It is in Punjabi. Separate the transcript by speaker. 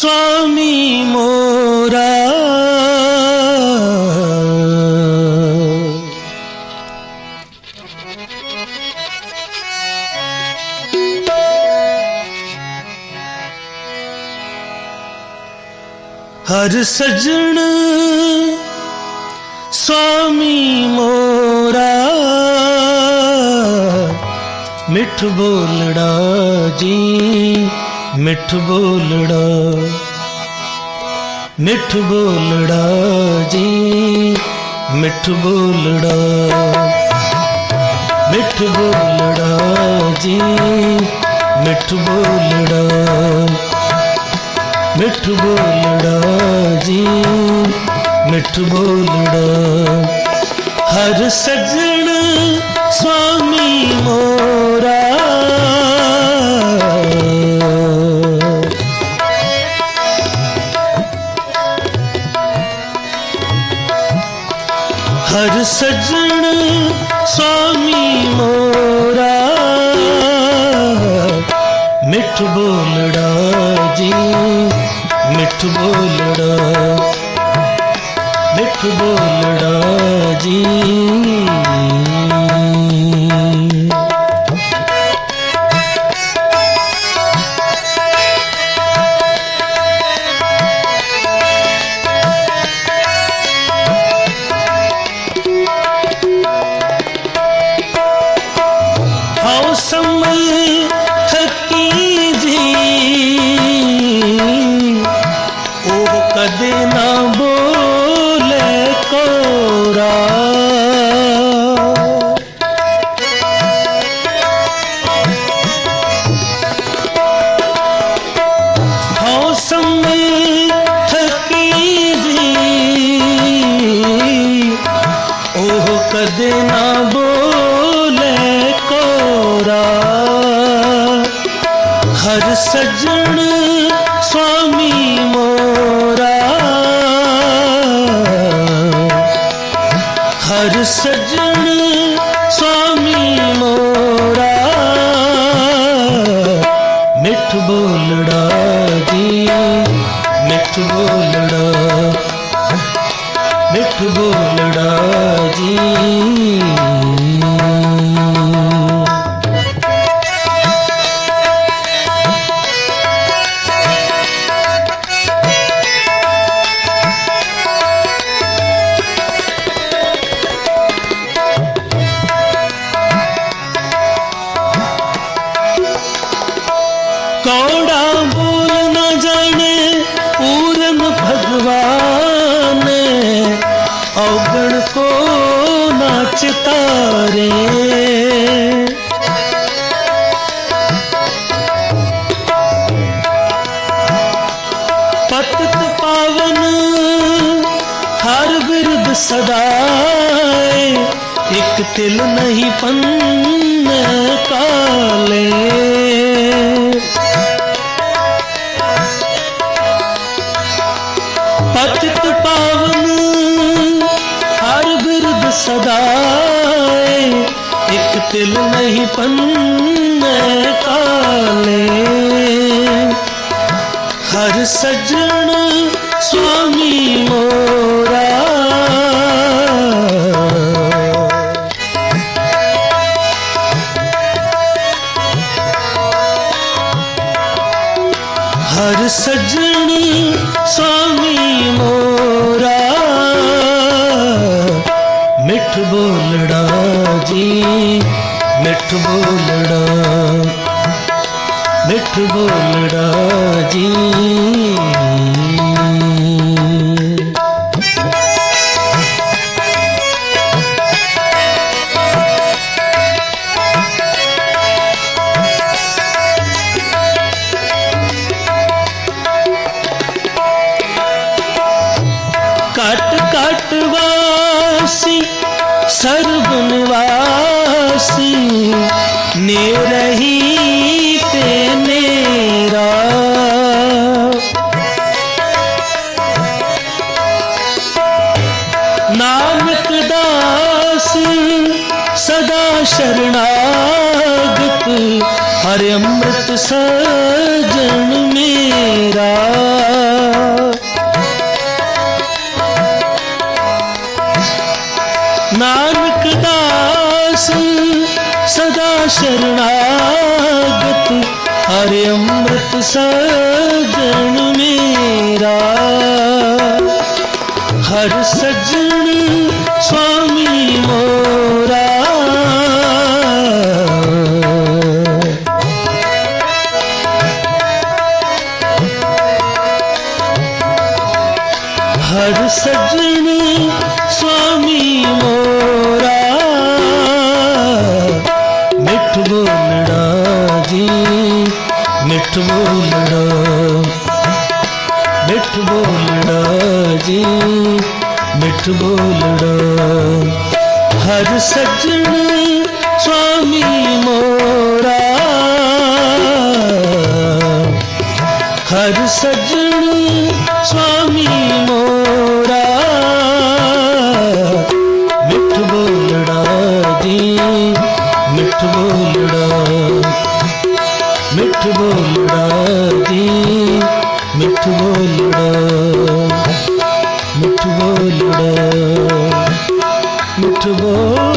Speaker 1: ਸੁਆਮੀ ਮੋਰਾ ਹਰ ਸਜਣ ਸੁਆਮੀ ਮੋਰਾ ਮਿੱਠ ਬੋਲੜਾ ਜੀ ਮਿੱਠ ਬੋਲੜਾ ਮਿੱਠ ਬੋਲੜਾ ਜੀ, ਮਿੱਠ ਬੋਲੜਾ ਮਿੱਠ ਬੋਲੜਾ ਜੀ, ਮਿੱਠ ਬੋਲੜਾ ਮਿੱਠ ਬੋਲੜਾ ਜੀ, ਮਿੱਠ ਬੋਲੜਾ। ਹਰ ਸਜਣ ਮਿੱਠ ਬੋਲੜਾ ਜੀ ਮਿੱਠ ਬੋਲੜਾ ਮਿੱਠ ਬੋਲੜਾ ਜੀ। ਹਰ ਸਜਣ ਸੁਆਮੀ ਮੋਰਾ। ਹਰ ਸਜਣ ਸੁਆਮੀ ਮੋਰਾ। ਮਿੱਠ ਬੋਲੜਾ ਜੀ, ਮਿੱਠ ਬੋਲੜਾ ਮਿੱਠ ਬੋਲੜਾ ਜੀ। ਨਾ ਚਿਤਾਰੇ ਪਤਤ ਪਾਵਨ ਹਰ ਬਿਰਦ ਸਦਾਏ ਇੱਕ ਤਿਲ ਨਹੀਂ ਪੰਨ ਕਾਲੇ। ਇੱਕ ਤਿਲ ਨਹੀਂ ਪੰਨੇ ਕਾਲੇ। ਹਰ ਸਜਣ ਸੁਆਮੀ ਮਿੱਠ ਬੋਲੜਾ ਮਿੱਠ ਬੋਲੜਾ ਜੀ। ਕਟ ਕਟ ਵਾਸੀ ਸਰਬ ਨਿਵਾਸੀ। ਨੇ ਰਹੀ ਤੇ ਮੇਰਾ। ਨਾਨਕ ਦਾਸ ਸਦਾ ਸ਼ਰਣਾਗਤ ਹਰ ਅੰਮ੍ਰਿਤ ਸਜਣ ਮੇਰਾ। ਨਾਨਕ ਦਾਸ ਸਦਾ ਸ਼ਰਨਾਗਤ ਹਰਿ ਅੰਮ੍ਰਿਤ ਸਜਣ ਮੇਰਾ। ਹਰ ਸਜਣ ਸੁਆਮੀ ਮੋਰਾ। ਹਰ ਸਜਣ ਬੋਲੜਾ ਜੀ, ਮਿੱਠ ਬੋਲੜਾ ਮਿੱਠ ਬੋਲੜਾ ਜੀ, ਮਿੱਠ ਬੋਲੜਾ ਹਰ ਸਜਣ ਸੁਆਮੀ ਮੋਰਾ। ਹਰ ਸਜਣ ਸੁਆਮੀ ਮੋਰਾ। ਮਿੱਠ ਬੋਲੜਾ ਮਿੱਠ ਬੋਲੜਾ